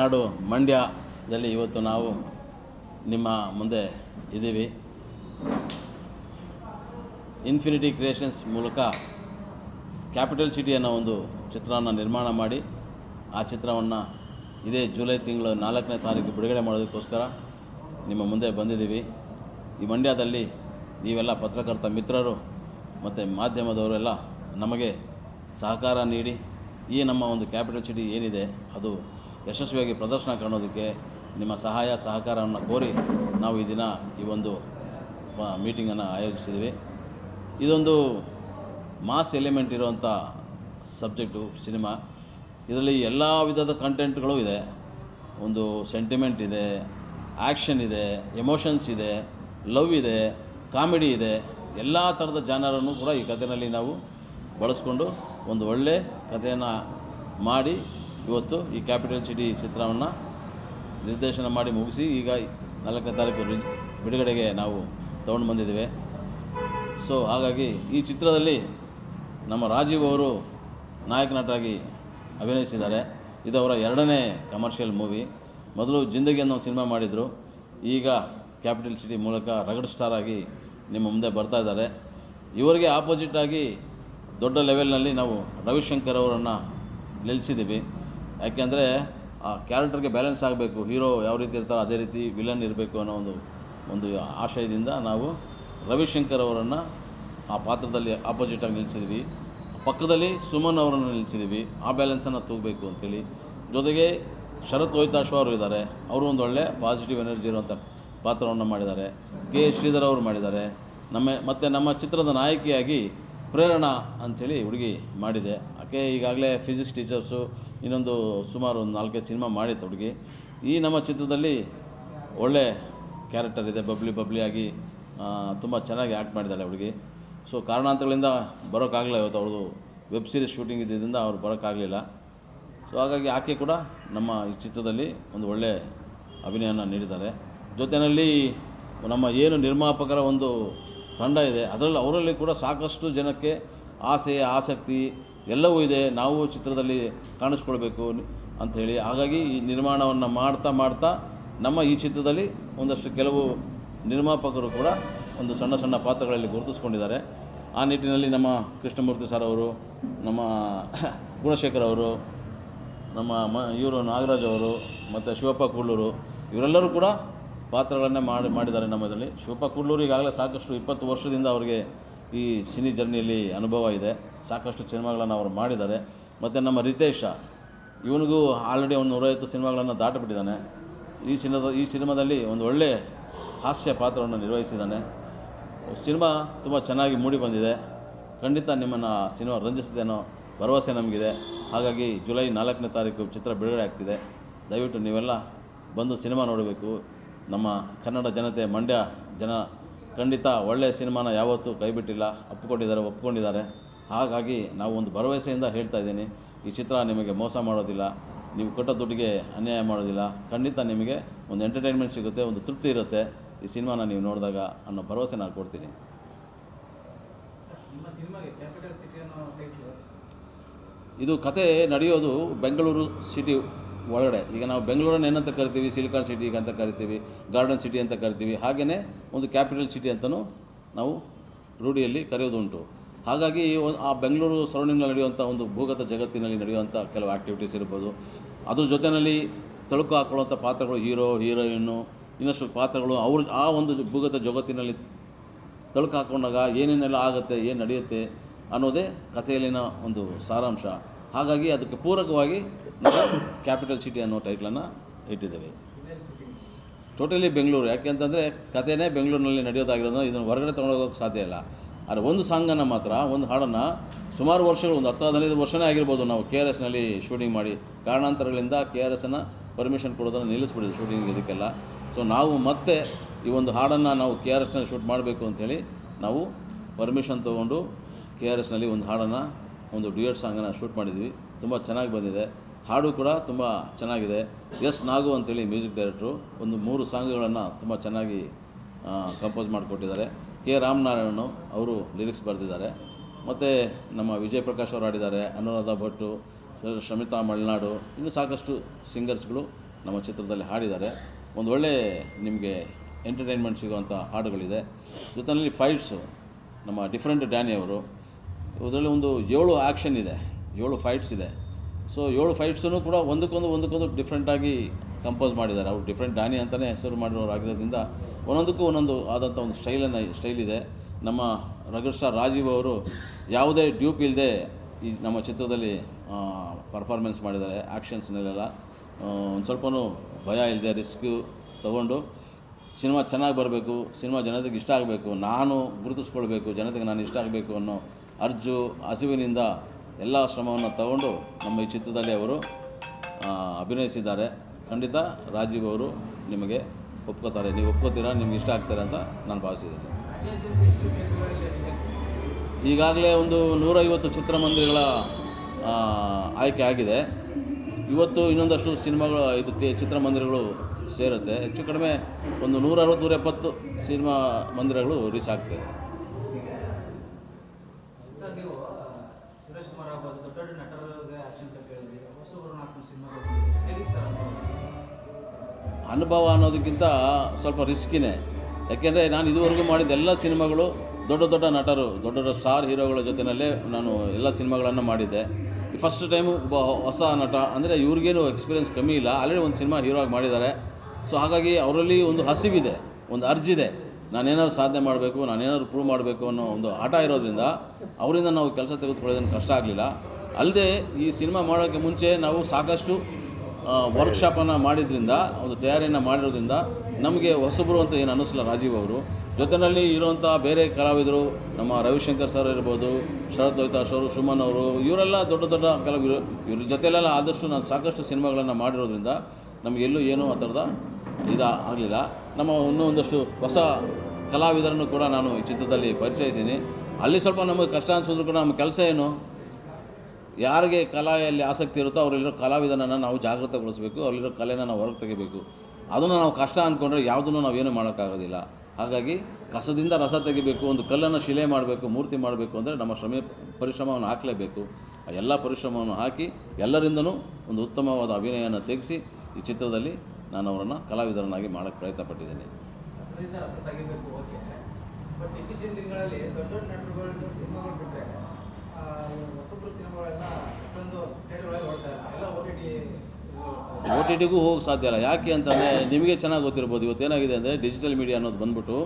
ಸಕ್ಕರೆ ನಾಡು ಮಂಡ್ಯದಲ್ಲಿ ಇವತ್ತು ನಾವು ನಿಮ್ಮ ಮುಂದೆ ಇದ್ದೀವಿ. ಇನ್ಫಿನಿಟಿ ಕ್ರಿಯೇಷನ್ಸ್ ಮೂಲಕ ಕ್ಯಾಪಿಟಲ್ ಸಿಟಿ ಅನ್ನೋ ಒಂದು ಚಿತ್ರವನ್ನು ನಿರ್ಮಾಣ ಮಾಡಿ, ಆ ಚಿತ್ರವನ್ನು ಇದೇ ಜುಲೈ ತಿಂಗಳು ನಾಲ್ಕನೇ ತಾರೀಕು ಬಿಡುಗಡೆ ಮಾಡೋದಕ್ಕೋಸ್ಕರ ನಿಮ್ಮ ಮುಂದೆ ಬಂದಿದ್ದೀವಿ. ಈ ಮಂಡ್ಯದಲ್ಲಿ ನೀವೆಲ್ಲ ಪತ್ರಕರ್ತ ಮಿತ್ರರು ಮತ್ತು ಮಾಧ್ಯಮದವರೆಲ್ಲ ನಮಗೆ ಸಹಕಾರ ನೀಡಿ, ಈ ನಮ್ಮ ಒಂದು ಕ್ಯಾಪಿಟಲ್ ಸಿಟಿ ಏನಿದೆ ಅದು ಯಶಸ್ವಿಯಾಗಿ ಪ್ರದರ್ಶನ ಕಾಣೋದಕ್ಕೆ ನಿಮ್ಮ ಸಹಾಯ, ಸಹಕಾರವನ್ನು ಕೋರಿ ನಾವು ಈ ದಿನ ಈ ಒಂದು ಮೀಟಿಂಗನ್ನು ಆಯೋಜಿಸಿದ್ವಿ. ಇದೊಂದು ಮಾಸ್ ಎಲಿಮೆಂಟ್ ಇರುವಂಥ ಸಬ್ಜೆಕ್ಟು ಸಿನಿಮಾ ಇದರಲ್ಲಿ ಎಲ್ಲ ವಿಧದ ಕಂಟೆಂಟ್ಗಳು ಇದೆ. ಒಂದು ಸೆಂಟಿಮೆಂಟ್ ಇದೆ ಆ್ಯಕ್ಷನ್ ಇದೆ ಎಮೋಷನ್ಸ್ ಇದೆ ಲವ್ ಇದೆ ಕಾಮಿಡಿ ಇದೆ. ಎಲ್ಲ ಥರದ ಜಾನರನ್ನು ಕೂಡ ಈ ಕಥೆಯಲ್ಲಿ ನಾವು ಬಳಸ್ಕೊಂಡು ಒಂದು ಒಳ್ಳೆ ಕಥೆಯನ್ನು ಮಾಡಿ ಇವತ್ತು ಈ ಕ್ಯಾಪಿಟಲ್ ಸಿಟಿ ಚಿತ್ರವನ್ನು ನಿರ್ದೇಶನ ಮಾಡಿ ಮುಗಿಸಿ ಈಗ ನಾಲ್ಕನೇ ತಾರೀಕು ಬಿಡುಗಡೆಗೆ ನಾವು ತೊಗೊಂಡು ಬಂದಿದ್ದೇವೆ. ಸೊ ಹಾಗಾಗಿ ಈ ಚಿತ್ರದಲ್ಲಿ ನಮ್ಮ ರಾಜೀವ್ ಅವರು ನಾಯಕ ನಟರಾಗಿ ಅಭಿನಯಿಸಿದ್ದಾರೆ. ಇದು ಅವರ ಎರಡನೇ ಕಮರ್ಷಿಯಲ್ ಮೂವಿ ಮೊದಲು ಜಿಂದಗಿ ಅನ್ನೋ ಸಿನಿಮಾ ಮಾಡಿದರು. ಈಗ ಕ್ಯಾಪಿಟಲ್ ಸಿಟಿ ಮೂಲಕ ರಗಡ್ ಸ್ಟಾರ್ ಆಗಿ ನಿಮ್ಮ ಮುಂದೆ ಬರ್ತಾ ಇದ್ದಾರೆ. ಇವರಿಗೆ ಆಪೋಸಿಟ್ ಆಗಿ ದೊಡ್ಡ ಲೆವೆಲ್ನಲ್ಲಿ ನಾವು ರವಿಶಂಕರ್ ಅವರನ್ನು ನಿಲ್ಲಿಸಿದ್ದೀವಿ. ಯಾಕೆಂದರೆ ಆ ಕ್ಯಾರೆಕ್ಟರ್ಗೆ ಬ್ಯಾಲೆನ್ಸ್ ಆಗಬೇಕು. ಹೀರೋ ಯಾವ ರೀತಿ ಇರ್ತಾರೋ ಅದೇ ರೀತಿ ವಿಲನ್ ಇರಬೇಕು ಅನ್ನೋ ಒಂದು ಒಂದು ಆಶಯದಿಂದ ನಾವು ರವಿಶಂಕರ್ ಅವರನ್ನು ಆ ಪಾತ್ರದಲ್ಲಿ ಆಪೋಸಿಟಾಗಿ ನಿಲ್ಲಿಸಿದ್ವಿ ಪಕ್ಕದಲ್ಲಿ ಸುಮನ್ ಅವರನ್ನು ನಿಲ್ಲಿಸಿದ್ದೀವಿ ಆ ಬ್ಯಾಲೆನ್ಸನ್ನು ತೂಗಬೇಕು ಅಂತೇಳಿ. ಜೊತೆಗೆ ಶರತ್ ವೈತಾಶ್ವ ಅವರು ಇದ್ದಾರೆ. ಅವರು ಒಂದು ಒಳ್ಳೆ ಪಾಸಿಟಿವ್ ಎನರ್ಜಿ ಇರುವಂಥ ಪಾತ್ರವನ್ನು ಮಾಡಿದ್ದಾರೆ. ಕೆ ಶ್ರೀಧರ್ ಅವರು ಮಾಡಿದ್ದಾರೆ. ನಮ್ಮ, ಮತ್ತು ನಮ್ಮ ಚಿತ್ರದ ನಾಯಕಿಯಾಗಿ ಪ್ರೇರಣಾ ಅಂಥೇಳಿ ಹುಡುಗಿ ಮಾಡಿದೆ. ಆಕೆ ಈಗಾಗಲೇ ಫಿಸಿಕ್ಸ್ ಟೀಚರ್ಸು ಇನ್ನೊಂದು ಸುಮಾರು ಒಂದು ನಾಲ್ಕೈದು ಸಿನಿಮಾ ಮಾಡಿತ್ತು ಹುಡುಗಿ. ಈ ನಮ್ಮ ಚಿತ್ರದಲ್ಲಿ ಒಳ್ಳೆ ಕ್ಯಾರೆಕ್ಟರ್ ಇದೆ, ಬಬ್ಲಿ ಬಬ್ಲಿಯಾಗಿ ತುಂಬ ಚೆನ್ನಾಗಿ ಆ್ಯಕ್ಟ್ ಮಾಡಿದ್ದಾಳೆ ಹುಡುಗಿ. ಸೊ ಕಾರಣಾಂತರಗಳಿಂದ ಬರೋಕ್ಕಾಗಲಿಲ್ಲ ಇವತ್ತು ಅವ್ರದ್ದು ವೆಬ್ ಸೀರೀಸ್ ಶೂಟಿಂಗ್ ಇದ್ದಿದ್ದರಿಂದ ಅವ್ರು ಬರೋಕ್ಕಾಗಲಿಲ್ಲ ಸೊ ಹಾಗಾಗಿ ಆಕೆ ಕೂಡ ನಮ್ಮ ಈ ಚಿತ್ರದಲ್ಲಿ ಒಂದು ಒಳ್ಳೆ ಅಭಿನಯನ ನೀಡಿದ್ದಾರೆ. ಜೊತೆಯಲ್ಲಿ ನಮ್ಮ ಏನು ನಿರ್ಮಾಪಕರ ಒಂದು ತಂಡ ಇದೆ, ಅದರಲ್ಲಿ ಅವರಲ್ಲಿ ಕೂಡ ಸಾಕಷ್ಟು ಜನಕ್ಕೆ ಆಸೆ, ಆಸಕ್ತಿ ಎಲ್ಲವೂ ಇದೆ, ನಾವು ಚಿತ್ರದಲ್ಲಿ ಕಾಣಿಸ್ಕೊಳ್ಬೇಕು ಅಂಥೇಳಿ ಹಾಗಾಗಿ ಈ ನಿರ್ಮಾಣವನ್ನು ಮಾಡ್ತಾ ಮಾಡ್ತಾ ನಮ್ಮ ಈ ಚಿತ್ರದಲ್ಲಿ ಒಂದಷ್ಟು ಕೆಲವು ನಿರ್ಮಾಪಕರು ಕೂಡ ಒಂದು ಸಣ್ಣ ಸಣ್ಣ ಪಾತ್ರಗಳಲ್ಲಿ ಗುರುತಿಸ್ಕೊಂಡಿದ್ದಾರೆ. ಆ ನಿಟ್ಟಿನಲ್ಲಿ ನಮ್ಮ ಕೃಷ್ಣಮೂರ್ತಿ ಸರ್ ಅವರು, ನಮ್ಮ ಗುಣಶೇಖರ್ ಅವರು, ನಮ್ಮ ಮ, ಇವರು ನಾಗರಾಜ್ ಅವರು, ಮತ್ತು ಶಿವಪ್ಪ ಕೂಡ್ಲೂರು, ಇವರೆಲ್ಲರೂ ಕೂಡ ಪಾತ್ರಗಳನ್ನೇ ಮಾಡಿ, ಮಾಡಿದ್ದಾರೆ ನಮ್ಮದರಲ್ಲಿ ಶಿವಪ್ಪ ಕೂಡ್ಲೂರು ಈಗಾಗಲೇ ಸಾಕಷ್ಟು ಇಪ್ಪತ್ತು ವರ್ಷದಿಂದ ಅವರಿಗೆ ಈ ಸಿನಿ ಜರ್ನಿಯಲ್ಲಿ ಅನುಭವ ಇದೆ. ಸಾಕಷ್ಟು ಸಿನಿಮಾಗಳನ್ನು ಅವರು ಮಾಡಿದ್ದಾರೆ. ಮತ್ತು ನಮ್ಮ ರಿತೇಶ, ಇವನಿಗೂ ಆಲ್ರೆಡಿ ಒಂದು ನೂರೈವತ್ತು ಸಿನಿಮಾಗಳನ್ನು ದಾಟಿಬಿಟ್ಟಿದ್ದಾನೆ. ಈ ಸಿನಿಮಾದ, ಈ ಸಿನಿಮಾದಲ್ಲಿ ಒಂದು ಒಳ್ಳೆಯ ಹಾಸ್ಯ ಪಾತ್ರವನ್ನು ನಿರ್ವಹಿಸಿದ್ದಾನೆ. ಸಿನಿಮಾ ತುಂಬ ಚೆನ್ನಾಗಿ ಮೂಡಿ ಬಂದಿದೆ. ಖಂಡಿತ ನಿಮ್ಮನ್ನು ಸಿನಿಮಾ ರಂಜಿಸಿದೆ ಅನ್ನೋ ಭರವಸೆ ನಮಗಿದೆ. ಹಾಗಾಗಿ ಜುಲೈ ನಾಲ್ಕನೇ ತಾರೀಕು ಚಿತ್ರ ಬಿಡುಗಡೆ ಆಗ್ತಿದೆ. ದಯವಿಟ್ಟು ನೀವೆಲ್ಲ ಬಂದು ಸಿನಿಮಾ ನೋಡಬೇಕು. ನಮ್ಮ ಕನ್ನಡ ಜನತೆ, ಮಂಡ್ಯ ಜನ ಖಂಡಿತ ಒಳ್ಳೆಯ ಸಿನಿಮಾನ ಯಾವತ್ತೂ ಕೈಬಿಟ್ಟಿಲ್ಲ ಒಪ್ಪಿಕೊಂಡಿದ್ದಾರೆ ಒಪ್ಪಿಕೊಂಡಿದ್ದಾರೆ. ಹಾಗಾಗಿ ನಾವು ಒಂದು ಭರವಸೆಯಿಂದ ಹೇಳ್ತಾ ಇದ್ದೀನಿ ಈ ಚಿತ್ರ ನಿಮಗೆ ಮೋಸ ಮಾಡೋದಿಲ್ಲ ನೀವು ಕೊಟ್ಟ ದುಡ್ಡಿಗೆ ಅನ್ಯಾಯ ಮಾಡೋದಿಲ್ಲ ಖಂಡಿತ ನಿಮಗೆ ಒಂದು ಎಂಟರ್ಟೈನ್ಮೆಂಟ್ ಸಿಗುತ್ತೆ ಒಂದು ತೃಪ್ತಿ ಇರುತ್ತೆ ಈ ಸಿನಿಮಾನ ನೀವು ನೋಡಿದಾಗ ಅನ್ನೋ ಭರವಸೆ ನಾನು ಕೊಡ್ತೀನಿ. ಇದು ಕತೆ ನಡೆಯೋದು ಬೆಂಗಳೂರು ಸಿಟಿ ಒಳಗಡೆ. ಈಗ ನಾವು ಬೆಂಗಳೂರನ್ನು ಏನಂತ ಕರಿತೀವಿ? ಸಿಲಿಕಾನ್ ಸಿಟಿ ಅಂತ ಕರಿತೀವಿ ಗಾರ್ಡನ್ ಸಿಟಿ ಅಂತ ಕರಿತೀವಿ. ಹಾಗೆಯೇ ಒಂದು ಕ್ಯಾಪಿಟಲ್ ಸಿಟಿ ಅಂತಲೂ ನಾವು ರೂಢಿಯಲ್ಲಿ ಕರೆಯೋದುಂಟು. ಹಾಗಾಗಿ ಆ ಬೆಂಗಳೂರು ಸರೌಂಡಿಂಗ್ನಲ್ಲಿ ನಡೆಯುವಂಥ ಒಂದು ಭೂಗತ ಜಗತ್ತಿನಲ್ಲಿ ನಡೆಯುವಂಥ ಕೆಲವು ಆ್ಯಕ್ಟಿವಿಟೀಸ್ ಇರ್ಬೋದು. ಅದ್ರ ಜೊತೆಯಲ್ಲಿ ತಳುಕು ಹಾಕೊಳ್ಳುವಂಥ ಪಾತ್ರಗಳು ಹೀರೋ ಹೀರೋಯಿನ್ನು ಇನ್ನಷ್ಟು ಪಾತ್ರಗಳು ಅವ್ರ ಆ ಒಂದು ಭೂಗತ ಜಗತ್ತಿನಲ್ಲಿ ತಳುಕು ಹಾಕೊಂಡಾಗ ಏನೇನೆಲ್ಲ ಆಗುತ್ತೆ, ಏನು ನಡೆಯುತ್ತೆ ಅನ್ನೋದೇ ಕಥೆಯಲ್ಲಿನ ಒಂದು ಸಾರಾಂಶ. ಹಾಗಾಗಿ ಅದಕ್ಕೆ ಪೂರಕವಾಗಿ ನಾವು ಕ್ಯಾಪಿಟಲ್ ಸಿಟಿ ಅನ್ನೋ ಟೈಟ್ಲನ್ನು ಇಟ್ಟಿದ್ದೇವೆ. ಟೋಟಲಿ ಬೆಂಗಳೂರು. ಯಾಕೆಂತಂದರೆ ಕಥೆನೇ ಬೆಂಗಳೂರಿನಲ್ಲಿ ನಡೆಯೋದಾಗಿರೋದು ಇದನ್ನು ಹೊರಗಡೆ ತೊಗೊಂಡೋಗೋಕ್ಕೆ ಸಾಧ್ಯ ಇಲ್ಲ. ಆದರೆ ಒಂದು ಸಾಂಗನ್ನು ಮಾತ್ರ, ಒಂದು ಹಾಡನ್ನು ಸುಮಾರು ವರ್ಷಗಳು, ಒಂದು ಹತ್ತು, ಹದಿನೈದು ವರ್ಷನೇ ಆಗಿರ್ಬೋದು ನಾವು ಕೆ ಆರ್ ಎಸ್ನಲ್ಲಿ ಶೂಟಿಂಗ್ ಮಾಡಿ, ಕಾರಣಾಂತರಗಳಿಂದ ಕೆ ಆರ್ ಎಸ್ನ ಪರ್ಮಿಷನ್ ಕೊಡೋದನ್ನು ನಿಲ್ಲಿಸ್ಬಿಡಿದ್ವಿ ಶೂಟಿಂಗ್ ಇದಕ್ಕೆಲ್ಲ. ಸೊ ನಾವು ಮತ್ತೆ ಈ ಒಂದು ಹಾಡನ್ನು ನಾವು ಕೆ ಆರ್ ಎಸ್ನಲ್ಲಿ ಶೂಟ್ ಮಾಡಬೇಕು ಅಂಥೇಳಿ ನಾವು ಪರ್ಮಿಷನ್ ತೊಗೊಂಡು ಕೆ ಆರ್ ಎಸ್ನಲ್ಲಿ ಒಂದು ಹಾಡನ್ನು, ಒಂದು ಡ್ಯೂಯೆಟ್ ಸಾಂಗನ್ನು ಶೂಟ್ ಮಾಡಿದ್ವಿ. ತುಂಬ ಚೆನ್ನಾಗಿ ಬಂದಿದೆ. ಹಾಡು ಕೂಡ ತುಂಬ ಚೆನ್ನಾಗಿದೆ. ಎಸ್ ನಾಗು ಅಂತೇಳಿ ಮ್ಯೂಸಿಕ್ ಡೈರೆಕ್ಟ್ರು ಒಂದು ಮೂರು ಸಾಂಗ್ಗಳನ್ನು ತುಂಬ ಚೆನ್ನಾಗಿ ಕಂಪೋಸ್ ಮಾಡಿಕೊಟ್ಟಿದ್ದಾರೆ. ಕೆ. ರಾಮನಾರಾಯಣನು ಅವರು ಲಿರಿಕ್ಸ್ ಬರೆದಿದ್ದಾರೆ. ಮತ್ತು ನಮ್ಮ ವಿಜಯ್ ಪ್ರಕಾಶ್ ಅವರು ಹಾಡಿದ್ದಾರೆ, ಅನುರಾಧ ಭಟ್ಟು ಶಮಿತಾ ಮಲೆನಾಡು, ಇನ್ನು ಸಾಕಷ್ಟು ಸಿಂಗರ್ಸ್ಗಳು ನಮ್ಮ ಚಿತ್ರದಲ್ಲಿ ಹಾಡಿದ್ದಾರೆ. ಒಂದು ಒಳ್ಳೆ ನಿಮಗೆ ಎಂಟರ್ಟೈನ್ಮೆಂಟ್ ಸಿಗುವಂಥ ಹಾಡುಗಳಿದೆ. ಜೊತೆಯಲ್ಲಿ ಫೈಟ್ಸು ನಮ್ಮ ಡಿಫ್ರೆಂಟ್ ಡ್ಯಾನಿಯವರು ಇದರಲ್ಲಿ ಒಂದು ಏಳು ಆ್ಯಕ್ಷನ್ ಇದೆ, ಏಳು ಫೈಟ್ಸ್ ಇದೆ. ಸೊ ಏಳು ಫೈಟ್ಸನ್ನು ಕೂಡ ಒಂದಕ್ಕೊಂದು ಒಂದಕ್ಕೊಂದು ಡಿಫ್ರೆಂಟಾಗಿ ಕಂಪೋಸ್ ಮಾಡಿದ್ದಾರೆ. ಅವ್ರು ಡಿಫ್ರೆಂಟ್ ಡಾನಿ ಅಂತಲೇ ಹೆಸರು ಮಾಡಿರೋರಾಗಿರೋದ್ರಿಂದ ಒಂದೊಂದಕ್ಕೂ ಒಂದೊಂದು ಆದಂಥ ಒಂದು ಸ್ಟೈಲನ್ನು ಸ್ಟೈಲ್ ಇದೆ. ನಮ್ಮ ರಘು ಸ್ಟಾರ್ ರಾಜೀವ್ ಅವರು ಯಾವುದೇ ಡ್ಯೂಪ್ ಇಲ್ಲದೆ ಈ ನಮ್ಮ ಚಿತ್ರದಲ್ಲಿ ಪರ್ಫಾರ್ಮೆನ್ಸ್ ಮಾಡಿದ್ದಾರೆ ಆ್ಯಕ್ಷನ್ಸ್ನಲ್ಲೆಲ್ಲ ಒಂದು ಸ್ವಲ್ಪನೂ ಭಯ ಇಲ್ಲದೆ ರಿಸ್ಕ್ ತಗೊಂಡು ಸಿನಿಮಾ ಚೆನ್ನಾಗಿ ಬರಬೇಕು, ಸಿನಿಮಾ ಜನತೆಗೆ ಇಷ್ಟ ಆಗಬೇಕು, ನಾನು ಗುರುತಿಸ್ಕೊಳ್ಬೇಕು, ಜನತೆಗೆ ನಾನು ಇಷ್ಟ ಆಗಬೇಕು ಅನ್ನೋ ಅರ್ಜು ಹಸಿವಿನಿಂದ ಎಲ್ಲ ಶ್ರಮವನ್ನು ತಗೊಂಡು ನಮ್ಮ ಈ ಚಿತ್ರದಲ್ಲಿ ಅವರು ಅಭಿನಯಿಸಿದ್ದಾರೆ. ಖಂಡಿತ ರಾಜೀವ್ ಅವರು ನಿಮಗೆ ಒಪ್ಕೋತಾರೆ. ನೀವು ಒಪ್ಕೋತೀರಾ? ನಿಮ್ಗೆ ಇಷ್ಟ ಆಗ್ತಾರೆ ಅಂತ ನಾನು ಭಾವಿಸಿದ್ದೀನಿ. ಈಗಾಗಲೇ ಒಂದು ನೂರೈವತ್ತು ಚಿತ್ರಮಂದಿರಗಳ ಆಯ್ಕೆ ಆಗಿದೆ. ಇವತ್ತು ಇನ್ನೊಂದಷ್ಟು ಸಿನಿಮಾಗಳು, ಇದು ಚಿತ್ರಮಂದಿರಗಳು ಸೇರುತ್ತೆ. ಹೆಚ್ಚು ಕಡಿಮೆ ಒಂದು ನೂರ ಅರವತ್ತು ನೂರ ಎಪ್ಪತ್ತು ಸಿನಿಮಾ ಮಂದಿರಗಳು ರೀಚ್ ಆಗ್ತದೆ ಸರ್ ನೀವು ಆ, ಸುರೇಶ್ ಕುಮಾರ್ ಆಗ್ಬೋದು ದೊಡ್ಡ ದೊಡ್ಡ ನಟರಿಗೆ ಆಕ್ಷನ್ ಕಟ್ ಹೇಳಿದ್ರಿ ಹೊಸಬ್ರು ನಾಲ್ಕು ಸಿನಿಮಾ ಹೇಗೆ ಸರ್ ಅನುಭವ? ಅನ್ನೋದಕ್ಕಿಂತ ಸ್ವಲ್ಪ ರಿಸ್ಕಿನೇ. ಯಾಕೆಂದರೆ ನಾನು ಇದುವರೆಗೂ ಮಾಡಿದ ಎಲ್ಲ ಸಿನಿಮಾಗಳು ದೊಡ್ಡ ದೊಡ್ಡ ನಟರು, ದೊಡ್ಡ ದೊಡ್ಡ ಸ್ಟಾರ್ ಹೀರೋಗಳ ಜೊತೆಯಲ್ಲೇ ನಾನು ಎಲ್ಲ ಸಿನಿಮಾಗಳನ್ನು ಮಾಡಿದ್ದೆ. ಫಸ್ಟ್ ಟೈಮು ಹೊಸ ನಟ, ಅಂದರೆ ಇವ್ರಿಗೇನು ಎಕ್ಸ್ಪೀರಿಯನ್ಸ್ ಕಮ್ಮಿ ಇಲ್ಲ ಆಲ್ರೆಡಿ ಒಂದು ಸಿನಿಮಾ ಹೀರೋ ಆಗಿ ಮಾಡಿದ್ದಾರೆ. ಸೊ ಹಾಗಾಗಿ ಅವರಲ್ಲಿ ಒಂದು ಹಸಿವಿದೆ, ಒಂದು ಅರ್ಜಿದೆ ನಾನೇನಾದ್ರು ಸಾಧನೆ ಮಾಡಬೇಕು, ನಾನೇನಾದ್ರು ಪ್ರೂವ್ ಮಾಡಬೇಕು ಅನ್ನೋ ಒಂದು ಆಟ ಇರೋದ್ರಿಂದ ಅವರಿಂದ ನಾವು ಕೆಲಸ ತೆಗೆದುಕೊಳ್ಳೋದೇನು ಕಷ್ಟ ಆಗಲಿಲ್ಲ. ಅಲ್ಲದೆ ಈ ಸಿನಿಮಾ ಮಾಡೋಕ್ಕೆ ಮುಂಚೆ ನಾವು ಸಾಕಷ್ಟು ವರ್ಕ್ಶಾಪನ್ನು ಮಾಡಿದ್ರಿಂದ, ಒಂದು ತಯಾರಿಯನ್ನು ಮಾಡಿರೋದ್ರಿಂದ ನಮಗೆ ಹೊಸಬರು ಅಂತ ಏನು ಅನ್ನಿಸಲ್ಲ ರಾಜೀವ್ ಅವರು. ಜೊತೆಯಲ್ಲಿ ಇರುವಂಥ ಬೇರೆ ಕಲಾವಿದರು, ನಮ್ಮ ರವಿಶಂಕರ್ ಸರ್ ಇರ್ಬೋದು, ಶರತ್ ಲೋಹಿತಾಶ್ ಅವರು ಸುಮನ್ ಅವರು, ಇವರೆಲ್ಲ ದೊಡ್ಡ ದೊಡ್ಡ ಕಲಾವಿದರು. ಇವ್ರ ಜೊತೆಲೆಲ್ಲ ಆದಷ್ಟು ನಾನು ಸಾಕಷ್ಟು ಸಿನಿಮಾಗಳನ್ನು ಮಾಡಿರೋದ್ರಿಂದ ನಮಗೆಲ್ಲೂ ಏನೂ ಆ ಥರದ ಇದು ಆಗಲಿಲ್ಲ. ನಮ್ಮ ಇನ್ನೂ ಒಂದಷ್ಟು ಹೊಸ ಕಲಾವಿದರನ್ನು ಕೂಡ ನಾನು ಈ ಚಿತ್ರದಲ್ಲಿ ಪರಿಚಯಿಸೀನಿ ಅಲ್ಲಿ ಸ್ವಲ್ಪ ನಮಗೆ ಕಷ್ಟ ಅನಿಸಿದ್ರು ಕೂಡ ನಮ್ಮ ಕೆಲಸ ಏನು? ಯಾರಿಗೆ ಕಲೆಯಲ್ಲಿ ಆಸಕ್ತಿ ಇರುತ್ತೋ ಅವರಲ್ಲಿರೋ ಕಲಾವಿದನನ್ನು ನಾವು ಜಾಗೃತಗೊಳಿಸಬೇಕು, ಅವರಲ್ಲಿರೋ ಕಲೆನ ನಾವು ಹೊರಗೆ ತೆಗಿಬೇಕು. ಅದನ್ನು ನಾವು ಕಷ್ಟ ಅಂದ್ಕೊಂಡ್ರೆ ಯಾವುದನ್ನು ನಾವೇನು ಮಾಡೋಕ್ಕಾಗೋದಿಲ್ಲ. ಹಾಗಾಗಿ ಕಸದಿಂದ ರಸ ತೆಗಿಬೇಕು, ಒಂದು ಕಲ್ಲನ್ನು ಶಿಲೆ ಮಾಡಬೇಕು, ಮೂರ್ತಿ ಮಾಡಬೇಕು ಅಂದರೆ ನಮ್ಮ ಶ್ರಮ, ಪರಿಶ್ರಮವನ್ನು ಹಾಕಲೇಬೇಕು. ಆ ಎಲ್ಲ ಪರಿಶ್ರಮವನ್ನು ಹಾಕಿ ಎಲ್ಲರಿಂದನೂ ಒಂದು ಉತ್ತಮವಾದ ಅಭಿನಯವನ್ನು ತೆಗೆಸಿ ಈ ಚಿತ್ರದಲ್ಲಿ ನಾನು ಅವರನ್ನು ಕಲಾವಿದರನ್ನಾಗಿ ಮಾಡೋಕ್ಕೆ ಪ್ರಯತ್ನ ಪಟ್ಟಿದ್ದೇನೆ ಬಟ್ ಇತ್ತೀಚಿನ ದಿನಗಳಲ್ಲಿ ದೊಡ್ಡ ದೊಡ್ಡ ನಟರುಗಳು ಸಿನಿಮಾಗಳು ಬಿಟ್ಟರೆ ಓ ಟಿ ಟಿಗೂ ಹೋಗಕ್ಕೆ ಸಾಧ್ಯ ಇಲ್ಲ. ಯಾಕೆ ಅಂತಂದರೆ ನಿಮಗೆ ಚೆನ್ನಾಗಿ ಗೊತ್ತಿರ್ಬೋದು. ಇವತ್ತೇನಾಗಿದೆ ಅಂದರೆ ಡಿಜಿಟಲ್ ಮೀಡಿಯಾ ಅನ್ನೋದು ಬಂದ್ಬಿಟ್ಟು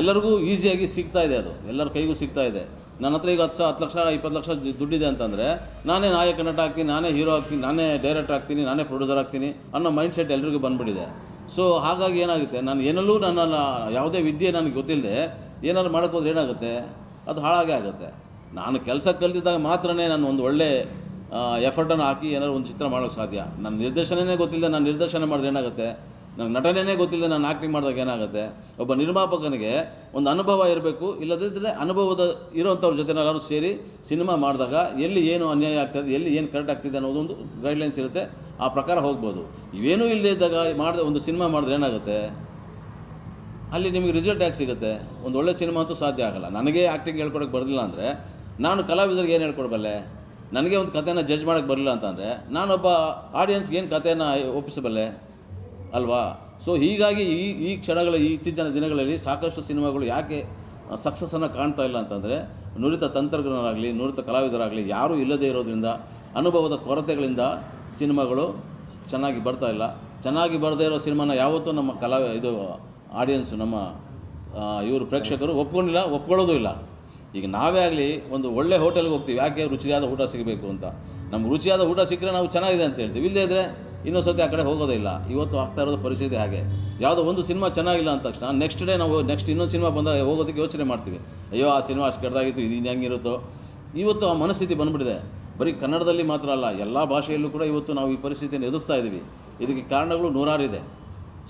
ಎಲ್ಲರಿಗೂ ಈಸಿಯಾಗಿ ಸಿಗ್ತಾ ಇದೆ ಅದು. ಎಲ್ಲರ ಕೈಗೂ ಸಿಗ್ತಾ ಇದೆ. ನನ್ನ ಹತ್ರ ಈಗ ಹತ್ತು ಸಾ, ಹತ್ತು ಲಕ್ಷ, ಇಪ್ಪತ್ತು ಲಕ್ಷ ದುಡ್ಡಿದೆ ಅಂತಂದರೆ ನಾನೇ ನಾಯಕ, ನಟ ಆಗ್ತೀನಿ, ನಾನೇ ಹೀರೋ ಆಗ್ತೀನಿ, ನಾನೇ ಡೈರೆಕ್ಟರ್ ಆಗ್ತೀನಿ, ನಾನೇ ಪ್ರೊಡ್ಯೂಸರ್ ಆಗ್ತೀನಿ ಅನ್ನೋ ಮೈಂಡ್ ಸೆಟ್ ಎಲ್ರಿಗೂ ಬಂದ್ಬಿಟ್ಟಿದೆ. ಸೊ ಹಾಗಾಗಿ ಏನಾಗುತ್ತೆ? ನಾನು ಏನಲ್ಲೂ ನನ್ನ ಯಾವುದೇ ವಿದ್ಯೆ ನನಗೆ ಗೊತ್ತಿಲ್ಲದೆ ಏನಾದ್ರು ಮಾಡೋಕ್ಕೋದ್ರೆ ಏನಾಗುತ್ತೆ? ಅದು ಹಾಳಾಗೇ ಆಗುತ್ತೆ. ನಾನು ಕೆಲಸ ಕಲಿತಿದ್ದಾಗ ಮಾತ್ರನೇ ನಾನು ಒಂದು ಒಳ್ಳೆ ಎಫರ್ಟನ್ನು ಹಾಕಿ ಏನಾದ್ರು ಒಂದು ಚಿತ್ರ ಮಾಡೋಕ್ಕೆ ಸಾಧ್ಯ. ನನ್ನ ನಿರ್ದೇಶನವೇ ಗೊತ್ತಿಲ್ಲದೆ ನಾನು ನಿರ್ದೇಶನ ಮಾಡಿದ್ರೆ ಏನಾಗುತ್ತೆ? ನನಗೆ ನಟನೆಯೇ ಗೊತ್ತಿಲ್ಲದೆ ನಾನು ಆ್ಯಕ್ಟಿಂಗ್ ಮಾಡಿದಾಗ ಏನಾಗುತ್ತೆ? ಒಬ್ಬ ನಿರ್ಮಾಪಕನಿಗೆ ಒಂದು ಅನುಭವ ಇರಬೇಕು ಇಲ್ಲದಿದ್ದರೆ ಅನುಭವದ ಇರೋಂಥವ್ರ ಜೊತೆ ಎಲ್ಲರೂ ಸೇರಿ ಸಿನಿಮಾ ಮಾಡಿದಾಗ ಎಲ್ಲಿ ಏನು ಅನ್ಯಾಯ ಆಗ್ತದೆ, ಎಲ್ಲಿ ಏನು ಕರೆಕ್ಟ್ ಆಗ್ತಿದೆ ಅನ್ನೋದೊಂದು ಗೈಡ್ಲೈನ್ಸ್ ಇರುತ್ತೆ, ಆ ಪ್ರಕಾರ ಹೋಗ್ಬೋದು. ಇವೇನೂ ಇಲ್ಲದೇ ಇದ್ದಾಗ ಮಾಡಿದ, ಒಂದು ಸಿನಿಮಾ ಮಾಡಿದ್ರೆ ಏನಾಗುತ್ತೆ? ಅಲ್ಲಿ ನಿಮಗೆ ರಿಸಲ್ಟ್ ಯಾಕೆ ಸಿಗುತ್ತೆ? ಒಂದು ಒಳ್ಳೆ ಸಿನಿಮಾ ಅಂತೂ ಸಾಧ್ಯ ಆಗಲ್ಲ. ನನಗೆ ಆ್ಯಕ್ಟಿಂಗ್ ಹೇಳ್ಕೊಡಕ್ಕೆ ಬರಲಿಲ್ಲ ಅಂದರೆ ನಾನು ಕಲಾವಿದರಿಗೆ ಏನು ಹೇಳ್ಕೊಡ್ಬಲ್ಲೆ ನನಗೆ ಒಂದು ಕಥೆನ ಜಡ್ಜ್ ಮಾಡೋಕ್ಕೆ ಬರಲಿಲ್ಲ ಅಂತಂದರೆ, ನಾನೊಬ್ಬ ಆಡಿಯನ್ಸ್ಗೆ ಏನು ಕಥೆನ ಒಪ್ಪಿಸಬಲ್ಲೆ ಅಲ್ವಾ? ಸೊ ಹೀಗಾಗಿ ಈ ಈ ಕ್ಷಣಗಳ ಇತ್ತೀಚಿನ ದಿನಗಳಲ್ಲಿ ಸಾಕಷ್ಟು ಸಿನಿಮಾಗಳು ಯಾಕೆ ಸಕ್ಸಸ್ಸನ್ನು ಕಾಣ್ತಾ ಇಲ್ಲ ಅಂತಂದರೆ, ನುರಿತ ತಂತ್ರಜ್ಞರಾಗಲಿ, ನುರಿತ ಕಲಾವಿದರಾಗಲಿ ಯಾರೂ ಇಲ್ಲದೇ ಇರೋದ್ರಿಂದ, ಅನುಭವದ ಕೊರತೆಗಳಿಂದ ಸಿನಿಮಾಗಳು ಚೆನ್ನಾಗಿ ಬರ್ತಾ ಇಲ್ಲ. ಚೆನ್ನಾಗಿ ಬರದೇ ಇರೋ ಸಿನಿಮಾನ ಯಾವತ್ತೂ ನಮ್ಮ ಕಲಾ, ಇದು ಆಡಿಯನ್ಸು ನಮ್ಮ ಇವರು ಪ್ರೇಕ್ಷಕರು ಒಪ್ಕೊಂಡಿಲ್ಲ, ಒಪ್ಕೊಳ್ಳೋದು ಇಲ್ಲ. ಈಗ ನಾವೇ ಆಗಲಿ ಒಂದು ಒಳ್ಳೆ ಹೋಟೆಲ್ಗೆ ಹೋಗ್ತೀವಿ, ಯಾಕೆ ರುಚಿಯಾದ ಊಟ ಸಿಗಬೇಕು ಅಂತ. ನಮ್ಗೆ ರುಚಿಯಾದ ಊಟ ಸಿಕ್ಕರೆ ನಾವು ಚೆನ್ನಾಗಿದೆ ಅಂತ ಹೇಳ್ತೀವಿ. ಇಲ್ಲದೇ ಇದ್ದರೆ ಇನ್ನೊಂದು ಸತಿ ಆ ಕಡೆ ಹೋಗೋದಿಲ್ಲ ಇವತ್ತು ಆಗ್ತಾ ಇರೋದು ಪರಿಸ್ಥಿತಿ ಹಾಗೆ. ಯಾವುದೋ ಒಂದು ಸಿನಿಮಾ ಚೆನ್ನಾಗಿಲ್ಲ ಅಂದ ತಕ್ಷಣ ನೆಕ್ಸ್ಟ್ ಡೇ ನಾವು ನೆಕ್ಸ್ಟ್ ಇನ್ನೊಂದು ಸಿನಿಮಾ ಬಂದಾಗ ಹೋಗೋದಕ್ಕೆ ಯೋಚನೆ ಮಾಡ್ತೀವಿ. ಅಯ್ಯೋ, ಆ ಸಿನಿಮಾ ಅಷ್ಟು ಕೆಡ್ದಾಗಿತ್ತು ಇದು ಹೆಂಗಿರುತ್ತೋ. ಇವತ್ತು ಆ ಮನಸ್ಥಿತಿ ಬಂದುಬಿಟ್ಟಿದೆ. ಬರೀ ಕನ್ನಡದಲ್ಲಿ ಮಾತ್ರ ಅಲ್ಲ, ಎಲ್ಲ ಭಾಷೆಯಲ್ಲೂ ಕೂಡ ಇವತ್ತು ನಾವು ಈ ಪರಿಸ್ಥಿತಿಯನ್ನು ಎದುರಿಸ್ತಾ ಇದ್ದೀವಿ. ಇದಕ್ಕೆ ಕಾರಣಗಳು ನೂರಾರಿದೆ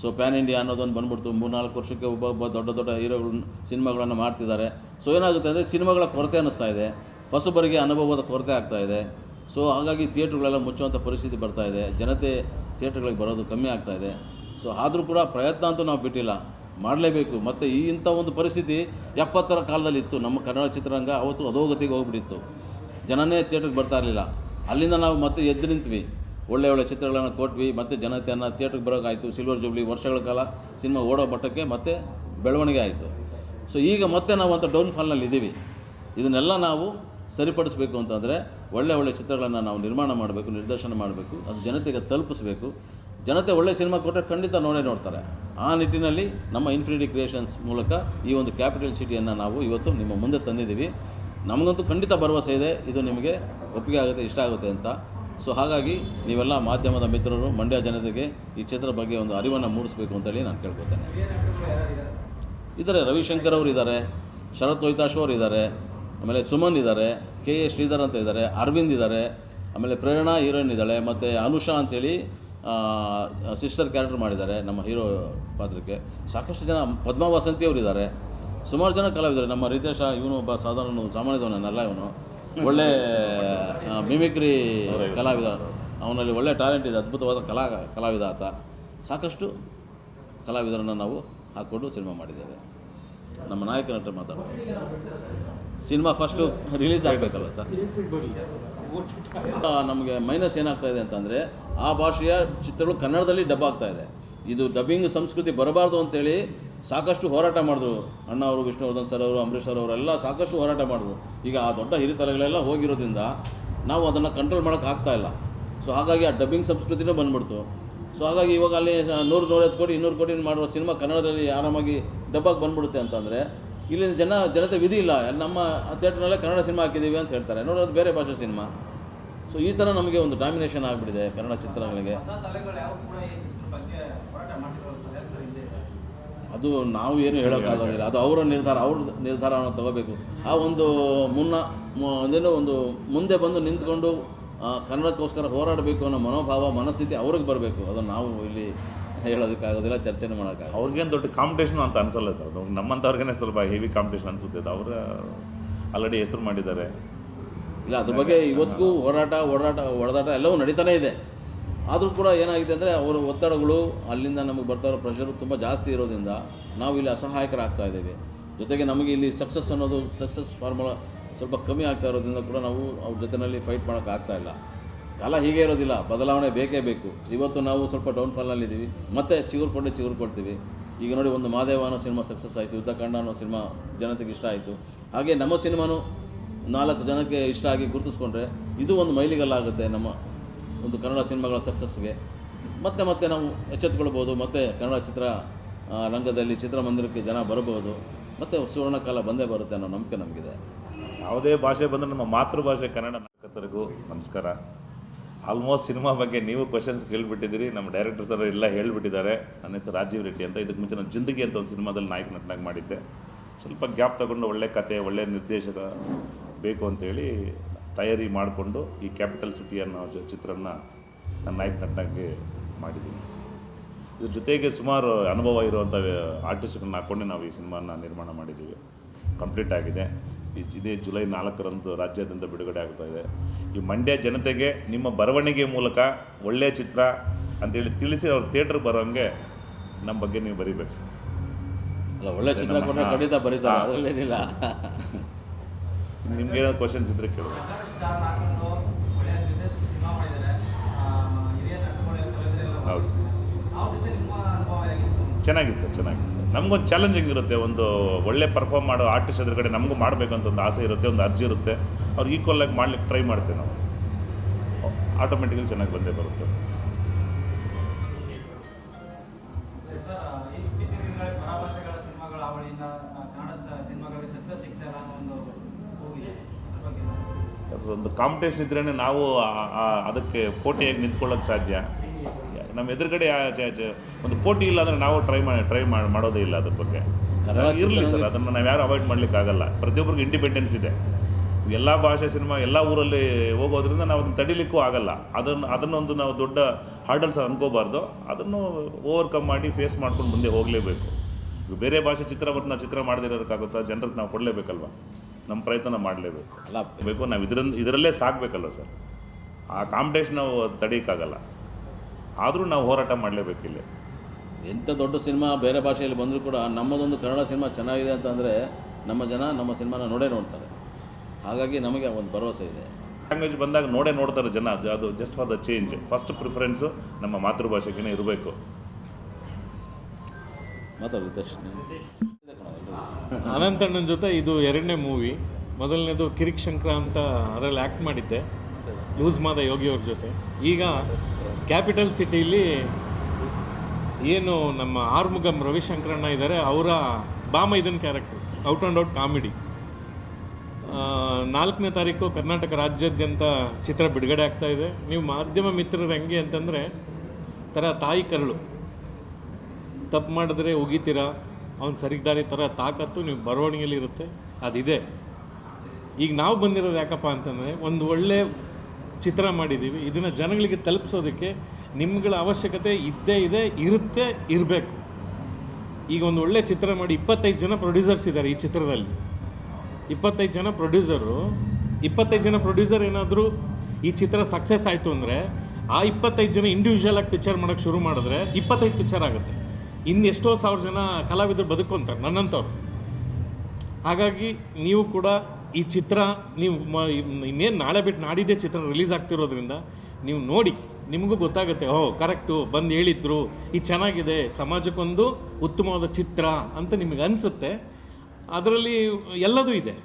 ಸೊ ಪ್ಯಾನ್ ಇಂಡಿಯಾ ಅನ್ನೋದೊಂದು ಬಂದ್ಬಿಡ್ತು. ಮೂರ್ನಾಲ್ಕು ವರ್ಷಕ್ಕೆ ಒಬ್ಬ ಒಬ್ಬ ದೊಡ್ಡ ದೊಡ್ಡ ಹೀರೋಗಳು ಸಿನಿಮಾಗಳನ್ನು ಮಾಡ್ತಿದ್ದಾರೆ. ಸೊ ಏನಾಗುತ್ತೆ ಅಂದರೆ ಸಿನಿಮಾಗಳ ಕೊರತೆ ಅನ್ನಿಸ್ತಾ ಇದೆ. ಹೊಸಬರಿಗೆ ಅನುಭವದ ಕೊರತೆ ಆಗ್ತಾ ಇದೆ. ಸೊ ಹಾಗಾಗಿ ಥಿಯೇಟ್ರ್ಗಳೆಲ್ಲ ಮುಚ್ಚುವಂಥ ಪರಿಸ್ಥಿತಿ ಬರ್ತಾ ಇದೆ. ಜನತೆ ಥಿಯೇಟ್ರ್ಗಳಿಗೆ ಬರೋದು ಕಮ್ಮಿ ಆಗ್ತಾ ಇದೆ. ಸೊ ಆದರೂ ಕೂಡ ಪ್ರಯತ್ನ ಅಂತೂ ನಾವು ಬಿಟ್ಟಿಲ್ಲ. ಮಾಡಲೇಬೇಕು. ಮತ್ತು ಈ ಇಂಥ ಒಂದು ಪರಿಸ್ಥಿತಿ ಎಪ್ಪತ್ತರ ಕಾಲದಲ್ಲಿ ಇತ್ತು. ನಮ್ಮ ಕನ್ನಡ ಚಿತ್ರರಂಗ ಅವತ್ತು ಅಧೋಗತಿಗೆ ಹೋಗ್ಬಿಟ್ಟಿತ್ತು. ಜನನೇ ಥಿಯೇಟ್ರಿಗೆ ಬರ್ತಾ ಇರಲಿಲ್ಲ. ಅಲ್ಲಿಂದ ನಾವು ಮತ್ತೆ ಎದ್ದು ನಿಂತ್ವಿ. ಒಳ್ಳೆ ಒಳ್ಳೆ ಚಿತ್ರಗಳನ್ನು ಕೊಟ್ವಿ, ಮತ್ತು ಜನತೆಯನ್ನು ಥಿಯೇಟ್ರಿಗೆ ಬರೋಕ್ಕಾಯಿತು ಸಿಲ್ವರ್ ಜೂಬ್ಲಿ ವರ್ಷಗಳ ಕಾಲ ಸಿನಿಮಾ ಓಡೋ ಮಟ್ಟಕ್ಕೆ ಮತ್ತೆ ಬೆಳವಣಿಗೆ ಆಯಿತು. ಸೊ ಈಗ ಮತ್ತೆ ನಾವು ಅಂತ ಡೌನ್ ಫಾಲ್ನಲ್ಲಿ ಇದ್ದೀವಿ ಇದನ್ನೆಲ್ಲ ನಾವು ಸರಿಪಡಿಸಬೇಕು ಅಂತಂದರೆ ಒಳ್ಳೆ ಒಳ್ಳೆ ಚಿತ್ರಗಳನ್ನು ನಾವು ನಿರ್ಮಾಣ ಮಾಡಬೇಕು, ನಿರ್ದೇಶನ ಮಾಡಬೇಕು, ಅದು ಜನತೆಗೆ ತಲುಪಿಸಬೇಕು. ಜನತೆ ಒಳ್ಳೆ ಸಿನಿಮಾ ಕೊಟ್ಟರೆ ಖಂಡಿತ ನೋಡೇ ನೋಡ್ತಾರೆ. ಆ ನಿಟ್ಟಿನಲ್ಲಿ ನಮ್ಮ ಇನ್ಫಿನಿಟಿ ಕ್ರಿಯೇಷನ್ಸ್ ಮೂಲಕ ಈ ಒಂದು ಕ್ಯಾಪಿಟಲ್ ಸಿಟಿಯನ್ನು ನಾವು ಇವತ್ತು ನಿಮ್ಮ ಮುಂದೆ ತಂದಿದ್ದೀವಿ. ನಮಗಂತೂ ಖಂಡಿತ ಭರವಸೆ ಇದೆ. ಇದು ನಿಮಗೆ ಒಪ್ಪಿಗೆ ಆಗುತ್ತೆ, ಇಷ್ಟ ಆಗುತ್ತೆ ಅಂತ. ಸೊ ಹಾಗಾಗಿ ನೀವೆಲ್ಲ ಮಾಧ್ಯಮದ ಮಿತ್ರರು, ಮಂಡ್ಯ ಜನತೆಗೆ ಈ ಚಿತ್ರದ ಬಗ್ಗೆ ಒಂದು ಅರಿವನ್ನು ಮೂಡಿಸಬೇಕು ಅಂತೇಳಿ ನಾನು ಕೇಳ್ಕೊತೇನೆ. ಇದ್ದಾರೆ ರವಿಶಂಕರ್ ಅವರು ಇದ್ದಾರೆ ಶರತ್ ವೈತಾಶ್ ಅವರು ಇದ್ದಾರೆ ಆಮೇಲೆ ಸುಮನ್ ಇದ್ದಾರೆ ಕೆ ಎ ಶ್ರೀಧರ್ ಅಂತ ಇದ್ದಾರೆ ಅರವಿಂದ್ ಇದ್ದಾರೆ ಆಮೇಲೆ ಪ್ರೇರಣಾ ಹೀರೋಯಿನ್ ಇದ್ದಾಳೆ, ಮತ್ತು ಅನುಷಾ ಅಂತೇಳಿ ಸಿಸ್ಟರ್ ಕ್ಯಾರೆಕ್ಟರ್ ಮಾಡಿದ್ದಾರೆ ನಮ್ಮ ಹೀರೋ ಪಾತ್ರಕ್ಕೆ. ಸಾಕಷ್ಟು ಜನ ಪದ್ಮಾ ವಸಂತಿ ಅವರು ಇದ್ದಾರೆ ಸುಮಾರು ಜನ ಕಲಾವಿದರು. ನಮ್ಮ ರಿತೇಶ, ಇವನು ಒಬ್ಬ ಸಾಧಾರಣ ಸಾಮಾನ್ಯದವನಲ್ಲ ಇವನು. ಒಳ್ಳೆ ಮಿಮಿಕ್ರಿ ಕಲಾವಿದ. ಅವನಲ್ಲಿ ಒಳ್ಳೆ ಟ್ಯಾಲೆಂಟ್ ಇದೆ ಅದ್ಭುತವಾದ ಕಲಾ ಕಲಾವಿದ ಆತ. ಸಾಕಷ್ಟು ಕಲಾವಿದರನ್ನು ನಾವು ಹಾಕ್ಕೊಂಡು ಸಿನಿಮಾ ಮಾಡಿದ್ದೇವೆ. ನಮ್ಮ ನಾಯಕ ನಟ ಮಾತಾಡ್ತಾರೆ ಸಿನಿಮಾ ಫಸ್ಟು ರಿಲೀಸ್ ಆಗಬೇಕಲ್ಲ ಸರ್? ನಮಗೆ ಮೈನಸ್ ಏನಾಗ್ತಾ ಇದೆ ಅಂತಂದರೆ ಆ ಭಾಷೆಯ ಚಿತ್ರಗಳು ಕನ್ನಡದಲ್ಲಿ ಡಬ್ ಆಗ್ತಾ ಇದೆ. ಇದು ಡಬ್ಬಿಂಗ್ ಸಂಸ್ಕೃತಿ ಬರಬಾರ್ದು ಅಂತೇಳಿ ಸಾಕಷ್ಟು ಹೋರಾಟ ಮಾಡಿದ್ರು ಅಣ್ಣ ಅವರು ವಿಷ್ಣುವರ್ಧನ್ ಸರ್ ಅವರು ಅಂಬರೀಷ್ ಸರ್ ಅವರೆಲ್ಲ ಸಾಕಷ್ಟು ಹೋರಾಟ ಮಾಡಿದ್ರು. ಈಗ ಆ ದೊಡ್ಡ ಹಿರಿತಲೆಗಳೆಲ್ಲ ಹೋಗಿರೋದ್ರಿಂದ ನಾವು ಅದನ್ನು ಕಂಟ್ರೋಲ್ ಮಾಡೋಕೆ ಆಗ್ತಾ ಇಲ್ಲ. ಸೊ ಹಾಗಾಗಿ ಆ ಡಬ್ಬಿಂಗ್ ಸಂಸ್ಕೃತಿನೂ ಬಂದ್ಬಿಡ್ತು. ಸೊ ಹಾಗಾಗಿ ಇವಾಗ ಅಲ್ಲಿ ನೂರು ನೂರೈವತ್ತು ಕೋಟಿ, ಇನ್ನೂರು ಕೋಟಿ ಮಾಡುವ ಸಿನಿಮಾ ಕನ್ನಡದಲ್ಲಿ ಆರಾಮಾಗಿ ಡಬ್ಬಾಗಿ ಬಂದ್ಬಿಡುತ್ತೆ ಅಂತಂದರೆ, ಇಲ್ಲಿನ ಜನ, ಜನತೆ ವಿಧಿ ಇಲ್ಲ. ನಮ್ಮ ಥಿಯೇಟ್ರ್ನಲ್ಲೇ ಕನ್ನಡ ಸಿನಿಮಾ ಹಾಕಿದ್ದೀವಿ ಅಂತ ಹೇಳ್ತಾರೆ. ನೋಡೋದು ಬೇರೆ ಭಾಷೆ ಸಿನಿಮಾ ಸೊ ಈ ಥರ ನಮಗೆ ಒಂದು ಡಾಮಿನೇಷನ್ ಆಗಿಬಿಟ್ಟಿದೆ ಕನ್ನಡ ಚಿತ್ರಗಳಿಗೆ ಹೊಸ ತಲೆಗಳು ಯಾವ ಕೂಡ ಇದ್ರ ಬಗ್ಗೆ ಹೋರಾಟ ಮಾಡಿರೋದು ಸರ್ ಯಾಕೆ ಸರ್ ಹಿಂದೆ ಅದು ನಾವು ಏನು ಹೇಳೋಕ್ಕಾಗೋದಿಲ್ಲ ಅದು ಅವರ ನಿರ್ಧಾರ ಅವ್ರ ನಿರ್ಧಾರವನ್ನು ತಗೋಬೇಕು. ಆ ಒಂದು ಮುನ್ನ ಅದೇನೋ ಒಂದು ಮುಂದೆ ಬಂದು ನಿಂತ್ಕೊಂಡು ಕನ್ನಡಕ್ಕೋಸ್ಕರ ಹೋರಾಡಬೇಕು ಅನ್ನೋ ಮನೋಭಾವ ಮನಸ್ಥಿತಿ ಅವ್ರಿಗೆ ಬರಬೇಕು. ಅದನ್ನು ನಾವು ಇಲ್ಲಿ ಹೇಳೋದಕ್ಕಾಗೋದಿಲ್ಲ ಚರ್ಚೆನೂ ಮಾಡೋಕ್ಕಾಗ ಅವ್ರಿಗೇನು ದೊಡ್ಡ ಕಾಂಪಿಟೇಷನ್ ಅಂತ ಅನಿಸಲ್ಲ ಸರ್. ಅದು ನಮ್ಮಂಥವ್ರಿಗೇ ಸ್ವಲ್ಪ ಹೆವಿ ಕಾಂಪಿಟೇಷನ್ ಅನಿಸುತ್ತೆ ಅವರ ಅವರು ಆಲ್ರೆಡಿ ಹೆಸರು ಮಾಡಿದ್ದಾರೆ. ಇಲ್ಲ ಅದ್ರ ಬಗ್ಗೆ ಇವತ್ತಿಗೂ ಹೋರಾಟ ಓಡಾಟ ಹೊಡೆದಾಟ ಎಲ್ಲವೂ ನಡೀತಾನೆ ಇದೆ. ಆದರೂ ಕೂಡ ಏನಾಗಿದೆ ಅಂದರೆ ಅವರ ಒತ್ತಡಗಳು ಅಲ್ಲಿಂದ ನಮಗೆ ಬರ್ತಾ ಇರೋ ಪ್ರೆಷರು ತುಂಬ ಜಾಸ್ತಿ ಇರೋದ್ರಿಂದ ನಾವು ಇಲ್ಲಿ ಅಸಹಾಯಕರಾಗ್ತಾ ಇದ್ದೀವಿ. ಜೊತೆಗೆ ನಮಗೆ ಇಲ್ಲಿ ಸಕ್ಸಸ್ ಅನ್ನೋದು ಸಕ್ಸಸ್ ಫಾರ್ಮುಲಾ ಸ್ವಲ್ಪ ಕಮ್ಮಿ ಆಗ್ತಾ ಇರೋದ್ರಿಂದ ಕೂಡ ನಾವು ಅವ್ರ ಜೊತೆಯಲ್ಲಿ ಫೈಟ್ ಮಾಡೋಕ್ಕಾಗ್ತಾ ಇಲ್ಲ. ಕಾಲ ಹೀಗೆ ಇರೋದಿಲ್ಲ, ಬದಲಾವಣೆ ಬೇಕೇ ಬೇಕು. ಇವತ್ತು ನಾವು ಸ್ವಲ್ಪ ಡೌನ್ಫಾಲ್ನಲ್ಲಿದ್ದೀವಿ ಮತ್ತೆ ಚಿಗುರುಕೊಂಡೆ ಚಿಗುರ್ಕೊಳ್ತೀವಿ ಈಗ ನೋಡಿ ಒಂದು ಮಾದೇವ ಅನ್ನೋ ಸಿನಿಮಾ ಸಕ್ಸಸ್ ಆಯಿತು, ಯುದ್ಧಕಾಂಡ ಅನ್ನೋ ಸಿನಿಮಾ ಜನತೆಗೆ ಇಷ್ಟ ಆಯಿತು. ಹಾಗೆ ನಮ್ಮ ಸಿನಿಮಾನು ನಾಲ್ಕು ಜನಕ್ಕೆ ಇಷ್ಟ ಆಗಿ ಗುರುತಿಸ್ಕೊಂಡ್ರೆ ಇದು ಒಂದು ಮೈಲಿಗಲ್ಲಾಗುತ್ತೆ ನಮ್ಮ ಒಂದು ಕನ್ನಡ ಸಿನಿಮಾಗಳ ಸಕ್ಸಸ್ಗೆ ಮತ್ತೆ ಮತ್ತೆ ನಾವು ಎಚ್ಚೆತ್ತುಕೊಳ್ಬೋದು ಮತ್ತೆ ಕನ್ನಡ ಚಿತ್ರ ರಂಗದಲ್ಲಿ ಚಿತ್ರಮಂದಿರಕ್ಕೆ ಜನ ಬರಬಹುದು, ಮತ್ತೆ ಸುವರ್ಣ ಕಾಲ ಬಂದೇ ಬರುತ್ತೆ ಅನ್ನೋ ನಂಬಿಕೆ ನಮಗಿದೆ. ಯಾವುದೇ ಭಾಷೆ ಬಂದರೂ ನಮ್ಮ ಮಾತೃಭಾಷೆ ಕನ್ನಡ ನಾಯಕರಿಗೂ ನಮಸ್ಕಾರ. ಆಲ್ಮೋಸ್ಟ್ ಸಿನಿಮಾ ಬಗ್ಗೆ ನೀವು ಕ್ವಶನ್ಸ್ ಕೇಳಿಬಿಟ್ಟಿದ್ದೀರಿ, ನಮ್ಮ ಡೈರೆಕ್ಟರ್ ಸರ್ ಎಲ್ಲ ಹೇಳಿಬಿಟ್ಟಿದ್ದಾರೆ. ನನ್ನ ಹೆಸರು ರಾಜೀವ್ ರೆಡ್ಡಿ ಅಂತ, ಇದಕ್ಕೆ ಮುಂಚೆ ನಾನು ಜಿಂದಗಿ ಅಂತ ಒಂದು ಸಿನಿಮಾದಲ್ಲಿ ನಾಯಕ ನಟನಾಗಿ ಮಾಡಿದ್ದೆ. ಸ್ವಲ್ಪ ಗ್ಯಾಪ್ ತಗೊಂಡು ಒಳ್ಳೆ ಕತೆ, ಒಳ್ಳೆ ನಿರ್ದೇಶಕ ಬೇಕು ಅಂತೇಳಿ ತಯಾರಿ ಮಾಡಿಕೊಂಡು ಈ ಕ್ಯಾಪಿಟಲ್ ಸಿಟಿ ಅನ್ನೋ ಜ- ಚಿತ್ರನ ನನ್ನ ನಾಯಕ ನಟನಾಗಿ ಮಾಡಿದ್ದೀನಿ. ಇದ್ರ ಜೊತೆಗೆ ಸುಮಾರು ಅನುಭವ ಇರುವಂಥ ಆರ್ಟಿಸ್ಟ್ಗಳನ್ನ ಹಾಕ್ಕೊಂಡೆ ನಾವು ಈ ಸಿನಿಮಾನ ನಿರ್ಮಾಣ ಮಾಡಿದ್ದೀವಿ. ಕಂಪ್ಲೀಟ್ ಆಗಿದೆ. ಇದೇ ಜುಲೈ ನಾಲ್ಕರಂದು ರಾಜ್ಯಾದ್ಯಂತ ಬಿಡುಗಡೆ ಆಗ್ತಾ ಇದೆ. ಈ ಮಂಡ್ಯ ಜನತೆಗೆ ನಿಮ್ಮ ಬರವಣಿಗೆ ಮೂಲಕ ಒಳ್ಳೆಯ ಚಿತ್ರ ಅಂತೇಳಿ ತಿಳಿಸಿ ಅವ್ರ ಥಿಯೇಟ್ರ್ ಬರೋಂಗೆ ನಮ್ಮ ಬಗ್ಗೆ ನೀವು ಬರೀಬೇಕು ಸರ್. ಅಲ್ಲ ಒಳ್ಳೆ ಚಿತ್ರ ಖಂಡಿತ ಬರೀತಾರೆ. ಅದರಲ್ಲೇನಿಲ್ಲ. ನಿಮ್ಗೆ ಏನಾದ್ರು ಕ್ವಶನ್ಸ್ ಇದ್ರೆ ಕೇಳಿ ಹೌದು. ಸರ್. ಚೆನ್ನಾಗಿದೆ ಸರ್ ಚೆನ್ನಾಗಿದೆ ನಮಗೊಂದು ಚಾಲೆಂಜಿಂಗ್ ಇರುತ್ತೆ ಒಂದು ಒಳ್ಳೆ ಪರ್ಫಾರ್ಮ್ ಮಾಡೋ ಆರ್ಟಿಸ್ಟ್ ಎದುರುಗಡೆ ನಮಗೂ ಮಾಡಬೇಕಂತ ಒಂದು ಆಸೆ ಇರುತ್ತೆ ಒಂದು ಅರ್ಜಿ ಇರುತ್ತೆ. ಅವ್ರು ಈಕ್ವಲ್ ಆಗಿ ಮಾಡ್ಲಿಕ್ಕೆ ಟ್ರೈ ಮಾಡ್ತೇವೆ ನಾವು. ಆಟೋಮೆಟಿಕಲಿ ಚೆನ್ನಾಗಿ ಬಂದೇ ಬರುತ್ತೆ. ಸರ್ ಒಂದು ಕಾಂಪಿಟೇಷನ್ ಇದ್ರೇ ನಾವು ಅದಕ್ಕೆ ಪೋಟಿಯಾಗಿ ನಿಂತ್ಕೊಳ್ಳೋಕೆ ಸಾಧ್ಯ. ನಮ್ಮ ಎದುರುಗಡೆ ಒಂದು ಪೋಟಿ ಇಲ್ಲ ಅಂದರೆ ನಾವು ಟ್ರೈ ಮಾಡಿ ಟ್ರೈ ಮಾಡಿ ಮಾಡೋದೇ ಇಲ್ಲ ಅದ್ರ ಬಗ್ಗೆ. ಇರಲಿ ಸರ್ ಅದನ್ನು ನಾವು ಯಾರು ಅವಾಯ್ಡ್ ಮಾಡ್ಲಿಕ್ಕೆ ಆಗಲ್ಲ ಪ್ರತಿಯೊಬ್ಬರಿಗೂ ಇಂಡಿಪೆಂಡೆನ್ಸ್ ಇದೆ. ಎಲ್ಲ ಭಾಷೆ ಸಿನಿಮಾ ಎಲ್ಲ ಊರಲ್ಲಿ ಹೋಗೋದ್ರಿಂದ ನಾವು ಅದನ್ನು ತಡಿಲಿಕ್ಕೂ ಆಗಲ್ಲ. ಅದನ್ನು ಅದನ್ನೊಂದು ನಾವು ದೊಡ್ಡ ಹಾರ್ಡಲ್ಸ್ ಅನ್ಕೋಬಾರ್ದು. ಅದನ್ನು ಓವರ್ಕಮ್ ಮಾಡಿ ಫೇಸ್ ಮಾಡ್ಕೊಂಡು ಮುಂದೆ ಹೋಗಲೇಬೇಕು. ಬೇರೆ ಭಾಷೆ ಚಿತ್ರ ಬರ್ತು ನಾವು ಚಿತ್ರ ಮಾಡದಿರೋಕ್ಕಾಗುತ್ತಾ ಜನರಿಗೆ ನಾವು ಕೊಡಲೇಬೇಕಲ್ವ? ನಮ್ಮ ಪ್ರಯತ್ನ ಮಾಡಲೇಬೇಕು. ಅಲ್ಲ ಬೇಕು ನಾವು ಇದರಿಂದ ಇದರಲ್ಲೇ ಸಾಕಬೇಕಲ್ಲ ಸರ್? ಆ ಕಾಂಪಿಟೇಷನ್ ನಾವು ತಡೆಯೋಕ್ಕಾಗಲ್ಲ. ಆದರೂ ನಾವು ಹೋರಾಟ ಮಾಡಲೇಬೇಕು ಇಲ್ಲಿ. ಎಂಥ ದೊಡ್ಡ ಸಿನಿಮಾ ಬೇರೆ ಭಾಷೆಯಲ್ಲಿ ಬಂದರೂ ಕೂಡ ನಮ್ಮದೊಂದು ಕನ್ನಡ ಸಿನಿಮಾ ಚೆನ್ನಾಗಿದೆ ಅಂತಂದರೆ ನಮ್ಮ ಜನ ನಮ್ಮ ಸಿನಿಮಾನ ನೋಡೇ ನೋಡ್ತಾರೆ. ಹಾಗಾಗಿ ನಮಗೆ ಒಂದು ಭರವಸೆ ಇದೆ. ಲ್ಯಾಂಗ್ವೇಜ್ ಬಂದಾಗ ನೋಡೇ ನೋಡ್ತಾರೆ ಜನ. ಅದು ಅದು just for the change first preference ನಮ್ಮ ಮಾತೃಭಾಷೆಗೇ ಇರಬೇಕು. ಮಾತಾಡಿ ಅನಂತಣ್ಣನ ಜೊತೆ ಇದು ಎರಡನೇ ಮೂವಿ ಮೊದಲನೇದು ಕಿರಿಕ್ ಶಂಕರ ಅಂತ ಅದರಲ್ಲಿ ಆ್ಯಕ್ಟ್ ಮಾಡಿದ್ದೆ. ಲೂಸ್ ಮಾದ ಯೋಗಿಯವ್ರ ಜೊತೆ. ಈಗ ಕ್ಯಾಪಿಟಲ್ ಸಿಟಿಲಿ ಏನು ನಮ್ಮ ಆರ್ಮುಗಂ ರವಿಶಂಕರಣ್ಣ ಇದ್ದಾರೆ ಅವರ ಬಾಮ ಇದನ್ character out and out comedy ನಾಲ್ಕನೇ ತಾರೀಕು ಕರ್ನಾಟಕ ರಾಜ್ಯಾದ್ಯಂತ ಚಿತ್ರ ಬಿಡುಗಡೆ ಆಗ್ತಾ ಇದೆ. ನೀವು ಮಾಧ್ಯಮ ಮಿತ್ರರು ಹೆಂಗೆ ಅಂತಂದರೆ ಥರ ತಾಯಿ ಕರಳು. ತಪ್ಪು ಮಾಡಿದ್ರೆ ಉಗಿತೀರಾ? ಅವ್ನು ಸರಿಗ್ದಾರಿ ಥರ ತಾಕತ್ತು ನೀವು ಬರವಣಿಗೆಯಲ್ಲಿ ಇರುತ್ತೆ. ಅದಿದೆ. ಈಗ ನಾವು ಬಂದಿರೋದು ಯಾಕಪ್ಪ ಅಂತಂದರೆ ಒಂದು ಒಳ್ಳೆ ಚಿತ್ರ ಮಾಡಿದ್ದೀವಿ ಇದನ್ನು ಜನಗಳಿಗೆ ತಲುಪಿಸೋದಕ್ಕೆ ನಿಮ್ಗಳ ಅವಶ್ಯಕತೆ ಇದ್ದೇ ಇದೆ, ಇರುತ್ತೆ, ಇರಬೇಕು. ಈಗ ಒಂದು ಒಳ್ಳೆ ಚಿತ್ರ ಮಾಡಿ ಇಪ್ಪತ್ತೈದು ಜನ ಪ್ರೊಡ್ಯೂಸರ್ಸ್ ಇದ್ದಾರೆ ಈ ಚಿತ್ರದಲ್ಲಿ. ಇಪ್ಪತ್ತೈದು ಜನ ಪ್ರೊಡ್ಯೂಸರು ಇಪ್ಪತ್ತೈದು ಜನ ಪ್ರೊಡ್ಯೂಸರ್ ಏನಾದರೂ ಈ ಚಿತ್ರ ಸಕ್ಸಸ್ ಆಯಿತು ಅಂದರೆ ಆ ಇಪ್ಪತ್ತೈದು ಜನ ಇಂಡಿವಿಜುವಲ್ ಆಗಿ ಪಿಕ್ಚರ್ ಮಾಡೋಕ್ಕೆ ಶುರು ಮಾಡಿದ್ರೆ ಇಪ್ಪತ್ತೈದು ಪಿಕ್ಚರ್ ಆಗುತ್ತೆ. ಇನ್ನು ಎಷ್ಟೋ ಸಾವಿರ ಜನ ಕಲಾವಿದರು ಬದುಕೊಂತಾರೆ ನನ್ನಂಥವ್ರು. ಹಾಗಾಗಿ ನೀವು ಕೂಡ ಈ ಚಿತ್ರ, ನೀವು ಇನ್ನೇನು ನಾಳೆ ಬಿಟ್ಟು ನಾಡಿದ್ದೇ ಚಿತ್ರ ರಿಲೀಸ್ ಆಗ್ತಿರೋದ್ರಿಂದ ನೀವು ನೋಡಿ, ನಿಮಗೂ ಗೊತ್ತಾಗುತ್ತೆ ಓ ಕರೆಕ್ಟು, ಬಂದು ಹೇಳಿದ್ರು, ಈ ಚೆನ್ನಾಗಿದೆ, ಸಮಾಜಕ್ಕೊಂದು ಉತ್ತಮವಾದ ಚಿತ್ರ ಅಂತ ನಿಮಗೆ ಅನಿಸುತ್ತೆ. ಅದರಲ್ಲಿ ಎಲ್ಲದೂ ಇದೆ.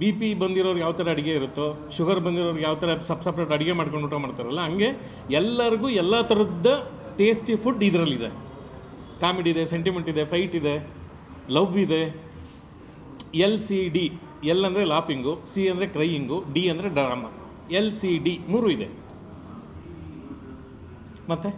ಬಿ ಪಿ ಬಂದಿರೋರು ಯಾವ ಥರ ಅಡುಗೆ ಇರುತ್ತೋ, ಶುಗರ್ ಬಂದಿರೋರು ಯಾವ ಥರ ಸಪ್ ಸಪ್ರೇಟ್ ಅಡುಗೆ ಮಾಡ್ಕೊಂಡು ಊಟ ಮಾಡ್ತಾರಲ್ಲ, ಹಂಗೆ ಎಲ್ಲರಿಗೂ ಎಲ್ಲ ಥರದ ಟೇಸ್ಟಿ ಫುಡ್ ಇದರಲ್ಲಿದೆ. ಕಾಮಿಡಿ ಇದೆ ಸೆಂಟಿಮೆಂಟ್ ಇದೆ ಫೈಟ್ ಇದೆ ಲವ್ ಇದೆ. ಎಲ್ ಸಿ ಡಿ ಎಲ್ ಅಂದರೆ ಲಾಫಿಂಗು ಸಿ ಅಂದರೆ ಕ್ರೈಯಿಂಗು ಡಿ ಅಂದರೆ ಡ್ರಾಮಾ ಎಲ್ ಸಿ ಡಿ ಮೂರು ಇದೆ. ಮತ್ತೆ?